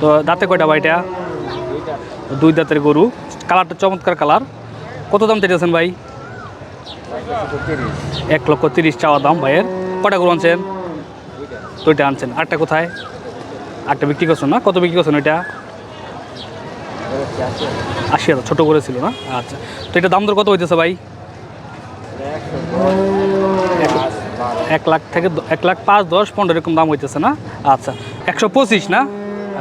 তো দাঁতে কয়টা ভাই এটা? দুই দাঁতের গরু। কালারটা চমৎকার কালার। কত দাম চাইতেছেন ভাই? এক লক্ষ তিরিশ চাওয়া দাম ভাইয়ের। কটা গরু আনছেন? দুইটা আনছেন। আটটা কোথায়? আটটা বিক্রি করছেন না? কত বিক্রি করছেন ওইটা আশি হাজার, ছোটো করেছিল না? আচ্ছা। তো এটা দাম দর কত হইতেছে ভাই? এক লাখ থেকে এক লাখ পাঁচ, দশ, পনেরো এরকম দাম হইতেছে না? আচ্ছা। একশো পঁচিশ না?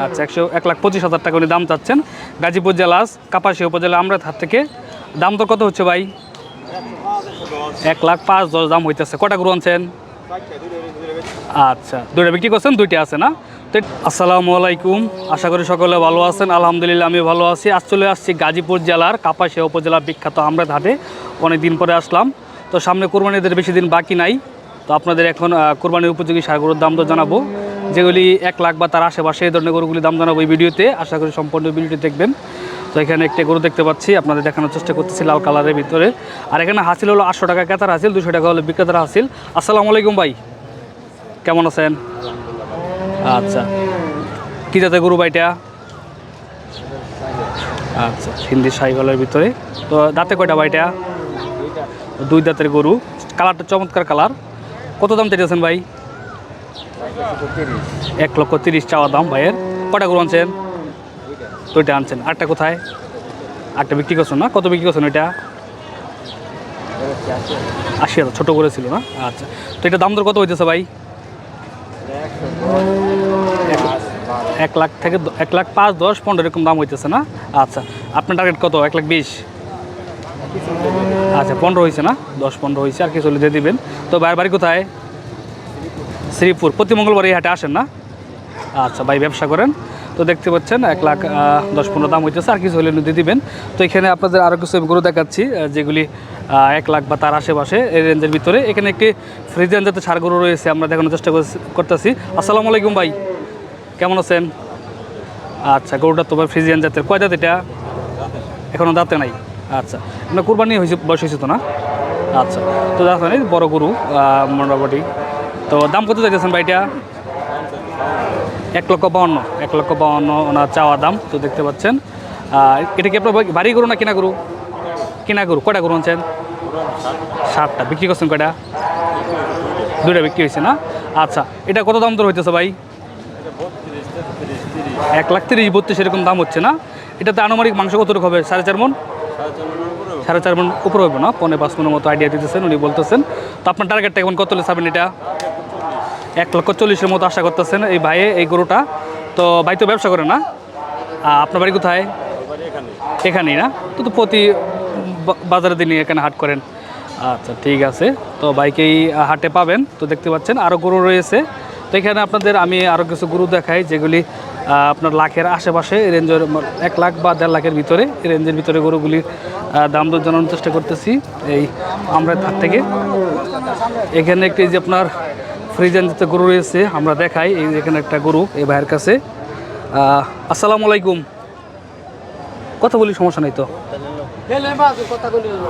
আচ্ছা একশো এক লাখ পঁচিশ হাজার টাকা উনি দাম চাচ্ছেন। গাজীপুর জেলা কাপাসী উপজেলা, আমরা হাত থেকে দাম তো কত হচ্ছে ভাই? এক লাখ পাঁচ দশ দাম হইতেছে। কটা গরু আনছেন? আচ্ছা দুইটা বিক্রি করছেন, দুইটা আছে না? তো আসসালামু আলাইকুম, আশা করি সকলে ভালো আছেন। আলহামদুলিল্লাহ আমি ভালো আছি। আজ চলে আসছি গাজীপুর জেলার কাপাসিয়া উপজেলা বিখ্যাত আমরাত হাটে অনেক দিন পরে আসলাম। তো সামনে কোরবানিদের বেশি দিন বাকি নাই। তো আপনাদের এখন কোরবানির উপযোগী সার গরুর দাম তো জানাব। যেগুলি এক লাখ বা তার আশেপাশে এই ধরনের গরুগুলি দাম জানাব এই ভিডিওতে। আশা করি সম্পূর্ণ ভিডিওটি দেখবেন। তো এখানে একটা গরু দেখতে পাচ্ছি, আপনাদের দেখানোর চেষ্টা করতেছি লাল কালারের ভিতরে। আর এখানে হাসিল হলো আটশো টাকা কেতার হাসিল, দুশো টাকা হলো বিক্রেতার হাসিল। আসসালামু আলাইকুম ভাই, কেমন আছেন? আচ্ছা কী জাতের গরু ভাইটা? আচ্ছা হিন্দি সাইকেলের ভিতরে। তো দাঁতে কয়টা ভাইটা? দুই দাঁতের গরু। কালারটা চমৎকার কালার। কত দাম চাইতেছেন ভাই? এক লক্ষ তিরিশ চাওয়া দাম ভাইয়ের। কটা গরু আনছেন? দুইটা আনছেন। আটটা কোথায়? আটটা বিক্রি করছেন না? কত বিক্রি করছেন ওইটা আশি হাজার, ছোটো করেছিল না? আচ্ছা। তো এটা দাম দর কত হইতেছে ভাই? এক লাখ থেকে এক লাখ পাঁচ, দশ, পনেরো এরকম দাম হইতেছে না? আচ্ছা। আপনার টার্গেট কত? এক লাখ বিশ? আচ্ছা পনেরো হয়েছে না? দশ, পনেরো হয়েছে আর কিছু দিয়ে দিবেন। তো ভাইয়ের বাড়ি কোথায়? শ্রীপুর। প্রতি মঙ্গলবার এই হাটে আসেন না? আচ্ছা ভাই, ব্যবসা করেন। তো দেখতে পাচ্ছেন, এক লাখ দশ পনেরো দাম হইতেছে, আর কিছু হলে দিয়ে দিবেন। তো এখানে আপনাদের আরও কিছু গরু দেখাচ্ছি যেগুলি এক লাখ বা তার আশেপাশে, এই রেঞ্জের ভিতরে। এখানে একটি ফ্রিজেন জাতের সার গরু রয়েছে, আমরা দেখানোর চেষ্টা করতেছি। আসসালামু আলাইকুম, ভাই। কেমন আছেন? আচ্ছা গরুটা তোমার ফ্রিজিয়ান জাতের। কয় দাঁত এটা? এখনও দাঁতে নাই। আচ্ছা না কুরবানি হয়েছে বয়স হয়েছে তো না? আচ্ছা তো দাঁত নেই বড় গরু মোটামুটি। তো দাম কত চাইতেছেন ভাইটা? এক লক্ষ বাউন্ন, এক লক্ষ বাউন্ন ওনার চাওয়া দাম, তো দেখতে পাচ্ছেন। এটা কি আপনার বাড়ি- গরু না কিনা গরু? কিনা গরু কটা গরু আনছেন? ষাটটা বিক্রি করছেন কয়টা? দুইটা বিক্রি হয়েছে না? আচ্ছা এটা কত দাম তোর হইতেছে ভাই? এক লাখ তিরিশ, বত্রিশ এরকম দাম হচ্ছে না? এটাতে আনুমানিক মাংস কতটুকু হবে? সাড়ে চার মন সাড়ে চার মন উপরে হবে না? পনেরো পাঁচ মনের মতো আইডিয়া দিতেছেন, উনি বলতেছেন। তো আপনার টার্গেটটা কেমন? কত চাবেন এটা? এক লক্ষ চল্লিশের মতো আশা করতেছেন এই ভাইয়ে, এই গরুটা। তো ভাই তো ব্যবসা করে না। আপনার বাড়ি কোথায়? এখানেই না? তো তো প্রতি বাজারে দিনই এখানে হাট করেন। আচ্ছা ঠিক আছে। তো বাইকেই হাটে পাবেন, তো দেখতে পাচ্ছেন। আরও গরু রয়েছে। তো এখানে আপনাদের আমি আরও কিছু গরু দেখাই, যেগুলি আপনার লাখের আশেপাশে রেঞ্জের এক লাখ বা দেড় লাখের ভিতরে রেঞ্জের ভিতরে গরুগুলির দাম দর জানানোর চেষ্টা করতেছি। এই আমরা হাট থেকে। এখানে একটি যে আপনার ফ্রিজেন যেতে গরু রয়েছে, আমরা দেখাই এই এখানে একটা গরু এই ভাইয়ের কাছে। আসসালামু আলাইকুম। কথা বলি, সমস্যা নাই তো?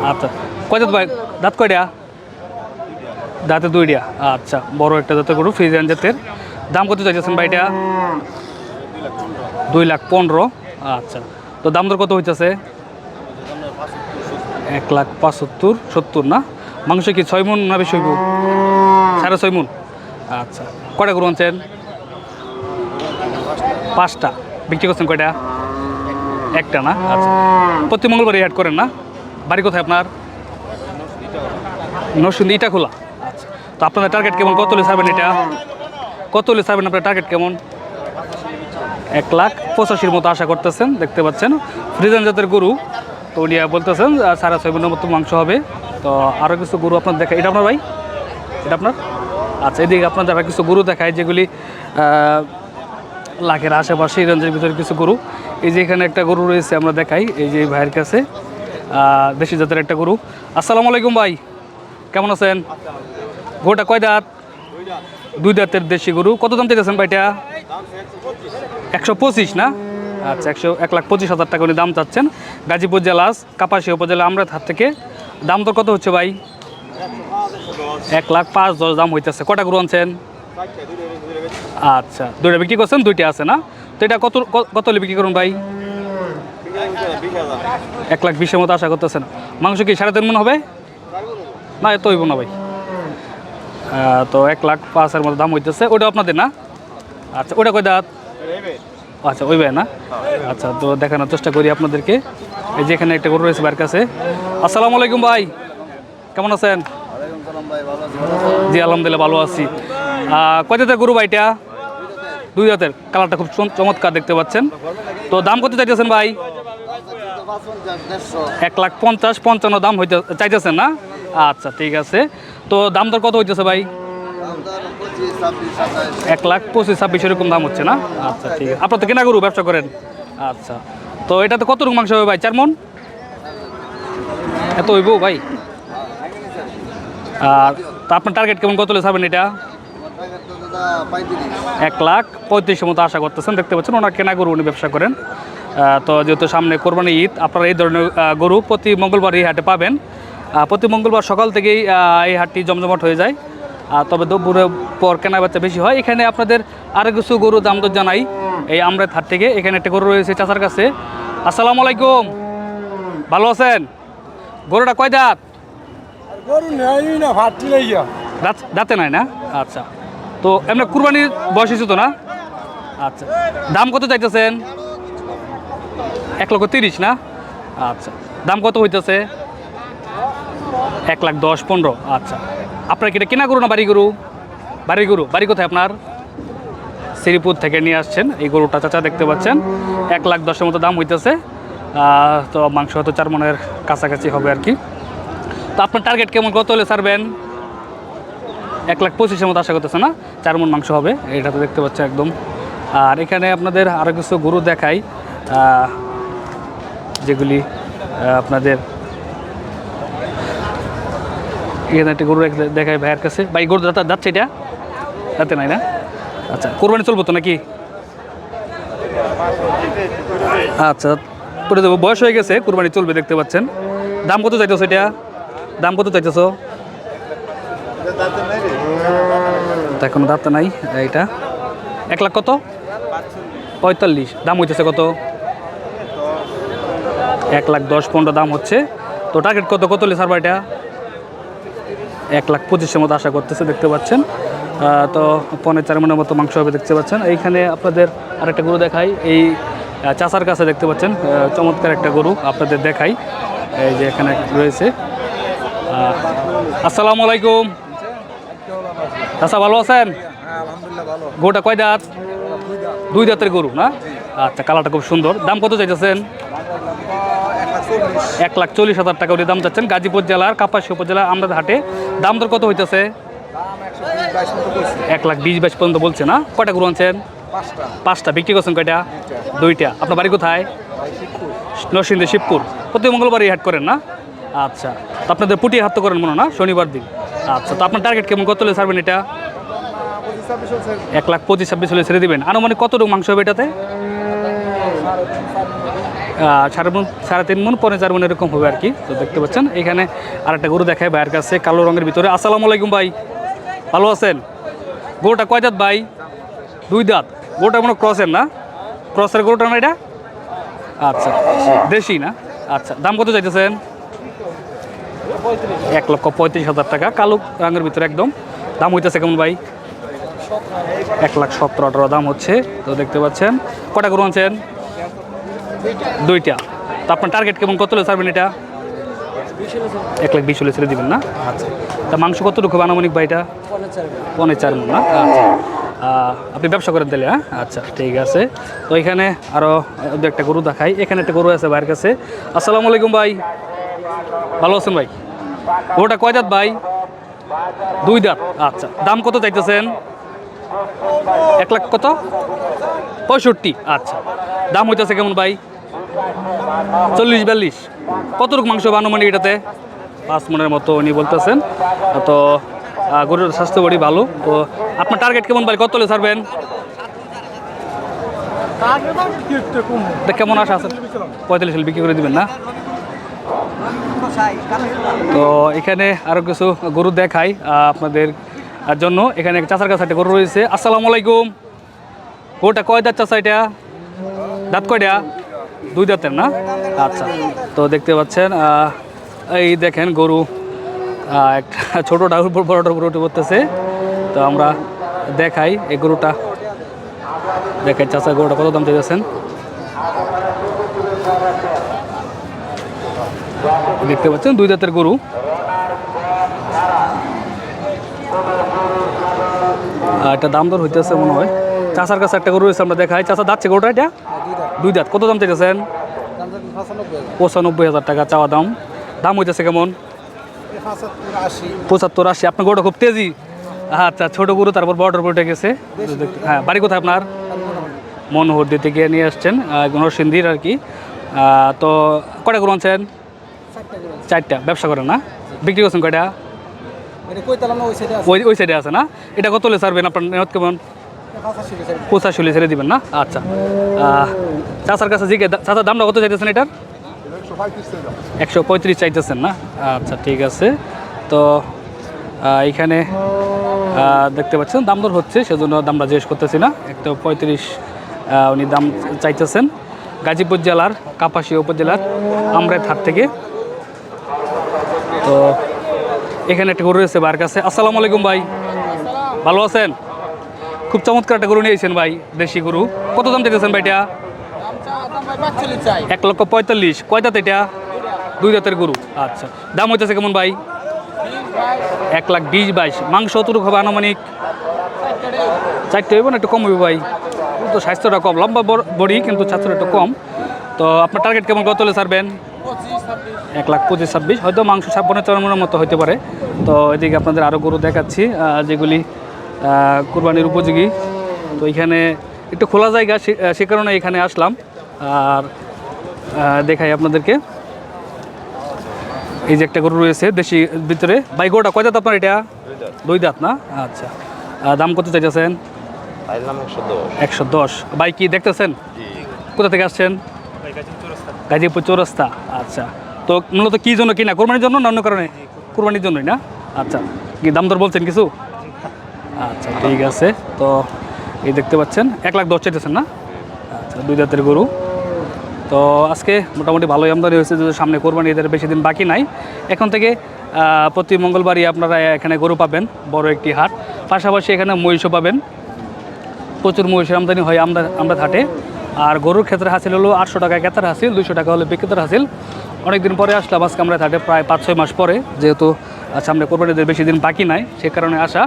আচ্ছা কয় দাঁত ভাই? দাঁত কয়টা? দাঁতে দুইটা। আচ্ছা বড় একটা দাঁতের গরু, ফ্রিজিয়ান জাতের। দাম কত চাইছেন ভাইটা? দুই লাখ পনেরো। আচ্ছা তো দাম দর কত হইতেছে? এক লাখ পঁচাত্তর, সত্তর না? মাংস কি ছয় মন না বেশি হইব? সাড়ে ছয় মন? আচ্ছা। কয়টা গরু আনছেন? পাঁচটা। বিক্রি করছেন কয়টা? একটা না? আচ্ছা। প্রতি মঙ্গলবার অ্যাড করেন না? বাড়ি কোথায় আপনার? নরসিংদী ইটা খোলা আচ্ছা। তো আপনাদের টার্গেট কেমন? কত হলে এটা? কত হলে আপনার টার্গেট কেমন? এক লাখ পঁচাশির মতো আশা করতেছেন, দেখতে পাচ্ছেন। ফ্রিজান জাতের গরু, তো উনি বলতেছেন সাড়ে ছয় মনের মতো মাংস হবে। তো আরও কিছু গরু আপনার দেখা এটা আপনার ভাই? এটা আপনার? আচ্ছা এদিকে আপনাদের আরও কিছু গরু দেখায় যেগুলি লাখের আশেপাশে এই ভিতরে কিছু গরু। এই যে এখানে একটা গরু রয়েছে, আমরা দেখাই, এই যে ভাইয়ের কাছে দেশি জাতের একটা গরু। আসসালামু আলাইকুম ভাই, কেমন আছেন? গরুটা কয় দাঁত? দুই দাঁতের দেশি গরু। কত দাম চাইতেছেন ভাইটা? একশো পঁচিশ না? আচ্ছা একশো, এক লাখ পঁচিশ হাজার টাকা উনি দাম চাচ্ছেন। গাজীপুর জেলা কাপাসী উপজেলা আমরা হাত থেকে। দাম তো কত হচ্ছে ভাই? এক লাখ পাঁচ দশ দাম হইতেছে। কটা গরু আনছেন? আচ্ছা দুইটা বিক্রি করছেন, দুইটা আছে না? তো এটা কত কত বিক্রি করুন ভাই? এক লাখ বিশের মতো আশা করতেছেন। মাংস কি সাড়ে তিন মন হবে? না, এত হইব না ভাই। তো এক লাখ পাঁচের মতো দাম হইতেছে। ওটা আপনাদের না? আচ্ছা ওটা কয় দাঁত? আচ্ছা ওই ভাই না? আচ্ছা তো দেখানোর চেষ্টা করি আপনাদেরকে। এই যে এখানে একটা গরু রয়েছে বাড়ির কাছে। আসসালামু আলাইকুম ভাই। কেমন আছেন? জি আলহামদুলিল্লাহ ভালো আছি। আহ, কয় জাতের গরু ভাইটা? দুই জাতের। কালারটা খুব চম- চমৎকার দেখতে পাচ্ছেন। তো দাম কত চাইতেছেন ভাই? এক লাখ পঞ্চাশ পঞ্চান্ন দাম হইতে চাইতেছেন না? আচ্ছা ঠিক আছে। তো দাম দর কত হইতেছে ভাই? এক লাখ পঁচিশ ছাব্বিশ এরকম দাম হচ্ছে না? আচ্ছা ঠিক আছে। আপনার তো কেনা গরু ব্যবসা করেন? আচ্ছা। তো এটাতে কত রকম মাংস হবে ভাই? চার মন? এত হইব ভাই? আর তা আপনার টার্গেট কেমন? কত হলে ছাড়বেন এটা? এক লাখ পঁয়ত্রিশের মতো আশা করতেছেন, দেখতে পাচ্ছেন ওনার কেনা গরু উনি ব্যবসা করেন। তো যেহেতু সামনে কোরবানি ঈদ, আপনারা এই ধরনের গরু প্রতি মঙ্গলবার এই হাটে পাবেন। প্রতি মঙ্গলবার সকাল থেকেই এই হাটটি জমজমাট হয়ে যায়। তবে দুপুরের পর কেনা বেচা বেশি হয়। এখানে আপনাদের আরও কিছু গরু দাম দর জানাই। এই আমরাত হাট থেকে এখানে একটা গরু রয়েছে চাচার কাছে। আসসালামু আলাইকুম। ভালো আছেন? গরুটা কয় দাঁত? গরু নেই না ফাটি লাইয়া দাঁত, দাঁতে নাই না? আচ্ছা। তো এমনি কুরবানির বয়স হয়েছে তো না? আচ্ছা। দাম কত চাইতেছেন? এক লক্ষ তিরিশ না? আচ্ছা। দাম কত হইতেছে? এক লাখ দশ, পনেরো। আচ্ছা। আপনার কি এটা কেনা গরু না বাড়ি গরু? বাড়ি গরু। বাড়ি কোথায় আপনার? শ্রীপুর থেকে নিয়ে আসছেন। এই গরুটা চাচা দেখতে পাচ্ছেন। এক লাখ দশের মতো দাম হইতেছে। তো মাংস হয়তো চার মনের কাছাকাছি হবে আর কি। তো আপনার টার্গেট কেমন? কত হলে ছাড়বেন? এক লাখ পঁচিশের মতো আশা করতেছে না? চার মন মাংস হবে, এটা তো দেখতে পাচ্ছেন একদম। আর এখানে আপনাদের আরও কিছু গরু দেখাই। যেগুলি আপনাদের এখানে একটা গরু দেখাই ভাইয়ের কাছে। ভাই, গরু যাচ্ছে এটা যাতে নাই না? আচ্ছা কোরবানি চলবো তো নাকি? আচ্ছা করে দেবো বয়স হয়ে গেছে, কোরবানি চলবে দেখতে পাচ্ছেন। দাম কত চাইতেছো এটা? দাম কত চাইতেছো? তা এখনও দাঁত নাই, এইটা। এক লাখ কত? পঁয়তাল্লিশ। দাম হইতেছে কত? এক লাখ দশ পনেরো দাম হচ্ছে। তো টার্গেট কত কত হলে সারবা এটা? এক লাখ পঁচিশের মতো আশা করতেছে, দেখতে পাচ্ছেন। তো পনেরো চার মনের মতো মাংস হবে, দেখতে পাচ্ছেন। এইখানে আপনাদের আরেকটা গরু দেখাই। এই চাচার কাছে দেখতে পাচ্ছেন চমৎকার একটা গরু আপনাদের দেখাই। এই যে এখানে রয়েছে। আসসালামু আলাইকুম। চাচা ভালো আছেন? গোটা কয় দাঁত? দুই দাঁতের গরু, না? আচ্ছা কালারটা খুব সুন্দর। দাম কত চাইতেছেন? এক লাখ চল্লিশ হাজার টাকা করে দাম চাচ্ছেন গাজীপুর জেলার কাপাসী উপজেলার আমরাদ হাটে। দাম দর কত হইতেছে? এক লাখ বিশ বাইশ পর্যন্ত বলছে, না? কয়টা গরু আনছেন? পাঁচটা। বিক্রি করছেন কয়টা? দুইটা। আপনার বাড়ি কোথায়? নরসিংদী শিবপুর। প্রতি মঙ্গলবারই হাট করেন, না? আচ্ছা। তো আপনাদের পুটি হাট তো করেন মনে না? শনিবার দিন। আচ্ছা তো আপনার টার্গেট কেমন? কত হলে ছাড়বেন এটা? এক লাখ পঁচিশ ছাব্বিশ হলে ছেড়ে দিবেন। আনুমানিক কতটুকু মাংস হবে এটাতে? সাড়ে মন সাড়ে তিন মন পনেরো চার মন এরকম হবে আর কি। তো দেখতে পাচ্ছেন, এখানে আরেকটা গরু দেখায় ভাইয়ের কাছে, কালো রঙের ভিতরে। আসসালামু আলাইকুম ভাই। ভালো আছেন? গরুটা কয় দাঁত ভাই? দুই দাঁত। গরুটা মনে ক্রসের না? ক্রসের গরুটা না এটা? আচ্ছা দেশি না? আচ্ছা দাম কত চাইতেছেন? এক লক্ষ পঁয়ত্রিশ হাজার টাকা। কালো রঙের ভিতরে একদম। দাম হইতেছে কেমন ভাই? এক লাখ সতেরো আঠারো দাম হচ্ছে। তো দেখতে পাচ্ছেন কটা গরু আনছেন? দুইটা। তো আপনার টার্গেট কেমন? কত ছাড়বেন এটা? এক লাখ বিশ হলে ছেড়ে দিবেন না? আচ্ছা। তা মাংস কতটুকু আনুমানিক ভাই এটা? পনে চার মন। না? আচ্ছা। আপনি ব্যবসা করেন তাহলে হ্যাঁ? আচ্ছা ঠিক আছে। তো এখানে আরও দু একটা গরু দেখাই। এখানে একটা গরু আছে ভাইয়ের কাছে। আসসালামু আলাইকুম ভাই। ভালো আছেন ভাই? গরুটা কয় দাঁত ভাই? দুই দাঁত আচ্ছা দাম কত চাইতেছেন? এক লাখ কত? পঁয়ষট্টি। আচ্ছা দাম হইতেছে কেমন ভাই? চল্লিশ বিয়াল্লিশ। কতটুকু মাংস হবে আনুমানিক এটাতে? পাঁচ মনের মতো উনি বলতেছেন। তো গরুর স্বাস্থ্য বড়ি ভালো। তো আপনার টার্গেট কেমন ভাই? কত ছাড়বেন? কেমন আশা আছে? পঁয়তাল্লিশ বিক্রি করে দিবেন না? তো এখানে আরও কিছু গরু দেখাই আপনাদের জন্য। এখানে চাচার কাছে গরু রয়েছে। আসসালামু আলাইকুম। গরুটা কয় দাঁত চাচা এটা? দাঁত কয়টা? দুই দাঁতের না? আচ্ছা তো দেখতে পাচ্ছেন এই দেখেন গরু একটা ছোটোটার উপর বড়টার উপর উঠে পড়তেছে। তো আমরা দেখাই এই গরুটা। দেখেন চাচা গরুটা কত দাম চাইতেছেন? দেখতে পাচ্ছেন, দুই দাঁতের গরু। এটা দাম দর হইতেছে মনে হয়। চাচার কাছে একটা গরু রয়েছে, আমরা দেখাই। চাচা যাচ্ছে গরুটা এটা? দুই দাঁত। কত দাম চাইতেছেন? পঁচানব্বই হাজার টাকা চাওয়া দাম। দাম হইতেছে কেমন? পঁচাত্তর আশি। আপনার গরুটা খুব তেজি। আচ্ছা ছোট গরু, তারপর উপর উঠে গেছে। হ্যাঁ বাড়ি কোথায় আপনার? মনোহর দিতে গিয়ে নিয়ে আসছেন নরসিংদীর আর কি। তো কটা গরু আনছেন? চারটা ব্যবসা করেন না? বিক্রি করছেন কয়টা? ওই সাইডে আছে। ওই সাইডে আছে না? এটা কত হলে ছাড়বেন আপনার কেমন? পঁচাশি হলে ছেড়ে দিবেন না? আচ্ছা। চাচার কাছে জিজ্ঞে চাচার দামটা কত চাইতেছেন এটার? একশো পঁয়ত্রিশ চাইতেছেন না? আচ্ছা ঠিক আছে। তো আহ, এইখানে দেখতে পাচ্ছেন দাম দর হচ্ছে সেজন্য দামটা জিজ্ঞেস করতেছি না। একশো পঁয়ত্রিশ উনি দাম চাইতেছেন। গাজীপুর জেলার কাপাসিয়া উপজেলার আমরাত হাট থেকে তো এখানে একটা গরু রয়েছে বার কাছে আসসালামু আলাইকুম ভাই। ভালো আছেন? খুব চমৎকার একটা গরু নিয়েছেন ভাই, দেশি গরু। কত দাম চাইতেছেন ভাইটা? এক লক্ষ পঁয়তাল্লিশ। কয় দাঁত এটা? দুই দাঁতের গরু। আচ্ছা দাম হইতেছে কেমন ভাই? এক লাখ বিশ বাইশ। মাংস অতটুকু হবে আনুমানিক? চারটে হইব না একটু কম হইব ভাই? তো স্বাস্থ্যটা কম। লম্বা বডি, কিন্তু স্বাস্থ্যটা একটু কম। তো আপনার টার্গেট কেমন? কত হলে ছাড়বেন? এক লাখ পঁচিশ ছাব্বিশ। হয়তো মাংস ছাপ্পান্ন চরমের মতো হতে পারে। তো এদিকে আপনাদের আরও গরু দেখাচ্ছি যেগুলি কুরবানির উপযোগী। তো এখানে একটু খোলা জায়গা সে- সে কারণে এখানে আসলাম। আর দেখাই আপনাদেরকে। এই যে একটা গরু রয়েছে দেশি ভিতরে। ভাই গরুটা কয় দাঁত আপনার এটা? দুই দাঁত না? আচ্ছা। দাম কত চাইতেছেন? একশো দশ। ভাই কি দেখতেছেন? কোথা থেকে আসছেন? গাজীপুর চৌরাস্তা আচ্ছা। তো মূলত কি জন্য কিনা? কোরবানির জন্য না অন্য কারণে? কোরবানির জন্যই না? আচ্ছা। কি দাম দর বলছেন কিছু? আচ্ছা ঠিক আছে। তো এই দেখতে পাচ্ছেন, এক লাখ দশ চাইতেছেন না? আচ্ছা দুই জাতের গরু। তো আজকে মোটামুটি ভালোই আমদানি হয়েছে যদি সামনে কোরবানি, এদের বেশি দিন বাকি নাই। এখন থেকে প্রতি মঙ্গলবারই আপনারা এখানে গরু পাবেন, বড় একটি হাট। পাশাপাশি এখানে মহিষও পাবেন। প্রচুর মহিষের আমদানি হয় আমরা আমরা হাটে। আর গরুর ক্ষেত্রে হাসিল হলো আটশো টাকা ক্যাতার হাসিল দুশো টাকা হলো বিক্রেতার হাসিল। অনেকদিন পরে আসলাম, আজকে আমরা হাটে প্রায় পাঁচ, ছয় মাস পরে, যেহেতু সামনে কোরবানিদের বেশি দিন বাকি নাই, সে কারণে আসা।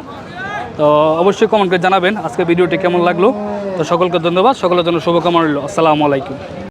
তো অবশ্যই কমেন্ট করে জানাবেন আজকে ভিডিওটি কেমন লাগল। তো সকলকে ধন্যবাদ, সকলের জন্য শুভকামনা রইল। আসসালামু আলাইকুম।